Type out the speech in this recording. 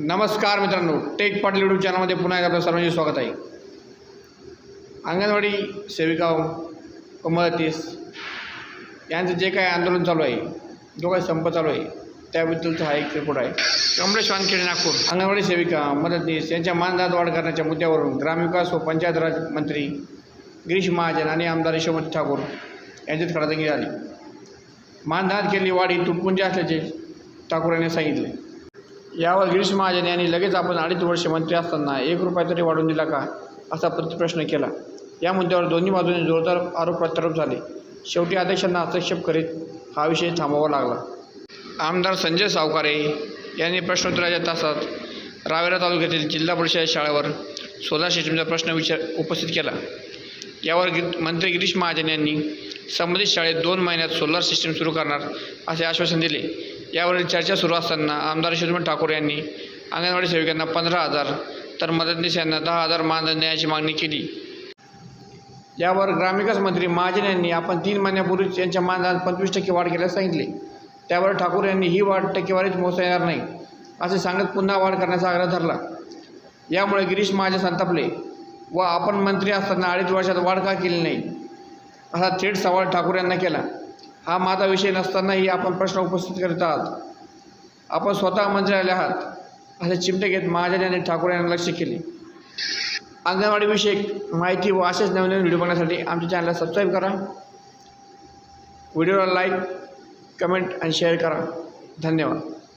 नमस्कार मित्रांनो take Patil YouTube चॅनलमध्ये पुन्हा एकदा आपलं सर्वांचे स्वागत आहे. अंगणवाडी सेविका कमळतीस मदतीस यांचं जे काही आंदोलन चालू आहे जो काही संप चालू आहे त्याबद्दलचा हा एक रिपोर्ट आहे. कमलेश वानखेडे नागपूर अंगणवाडी सेविका मदतनीस यांच्या मानधनात वाढ करण्याच्या मुद्द्यावरून ग्रामविकास व पंचायत राज मंत्री गिरीश महाजन आणि आमदार यशोमती ठाकूर यांच्यात खडाजंगी झाली. मानधात केलेली वाढ ही तुटपुंजी असल्याचे ठाकूर यांनी सांगितले. यावर गिरीश महाजन यांनी लगेच आपण अडीच वर्ष मंत्री असताना एक रुपया तरी वाढवून दिला का असा प्रतिप्रश्न केला. या मुद्द्यावर दोन्ही बाजूने जोरदार आरोप प्रत्यारोप झाले. शेवटी अध्यक्षांना हस्तक्षेप करीत हा विषय थांबवावा लागला. आमदार संजय सावकारे यांनी प्रश्नोत्तराच्या तासात रावेरा तालुक्यातील जिल्हा परिषद शाळेवर सोलार सिस्टमचा प्रश्न विचार उपस्थित केला. यावर गिर मंत्री गिरीश महाजन यांनी संबंधित शाळेत दोन महिन्यात सोलार सिस्टीम सुरू करणार असे आश्वासन दिले. यावरील चर्चा सुरू असताना आमदार यशोधर ठाकूर यांनी अंगणवाडी सेविकांना पंधरा हजार तर मदतनीस यांना दहा हजार मानधन देण्याची मागणी केली. यावर ग्रामविकास मंत्री महाजन यांनी आपण तीन महिन्यापूर्वीच यांच्या मानधनात पंचवीस टक्के वाढ केल्यास सांगितले. त्यावर ठाकूर यांनी ही वाढ टक्केवारीच मोजता येणार नाही असे सांगत पुन्हा वाढ करण्याचा आग्रह धरला. यामुळे गिरीश महाजन संतापले व आपण मंत्री असताना अडीच वर्षात वाढ का केली नाही असा थेट सवाल ठाकूर यांना केला. हा माझा विषय नसतानाही आपण प्रश्न उपस्थित करतात आहात. आपण स्वतः मंत्री आले आहात. असे चिमटे घेत महाजन यांनी ठाकूर यांना लक्ष केले. अंगणवाडीविषयक माहिती व असेच नवीन नवीन व्हिडिओ बघण्यासाठी आमच्या चॅनलला सबस्क्राईब करा. व्हिडिओला लाईक कमेंट आणि शेअर करा. धन्यवाद.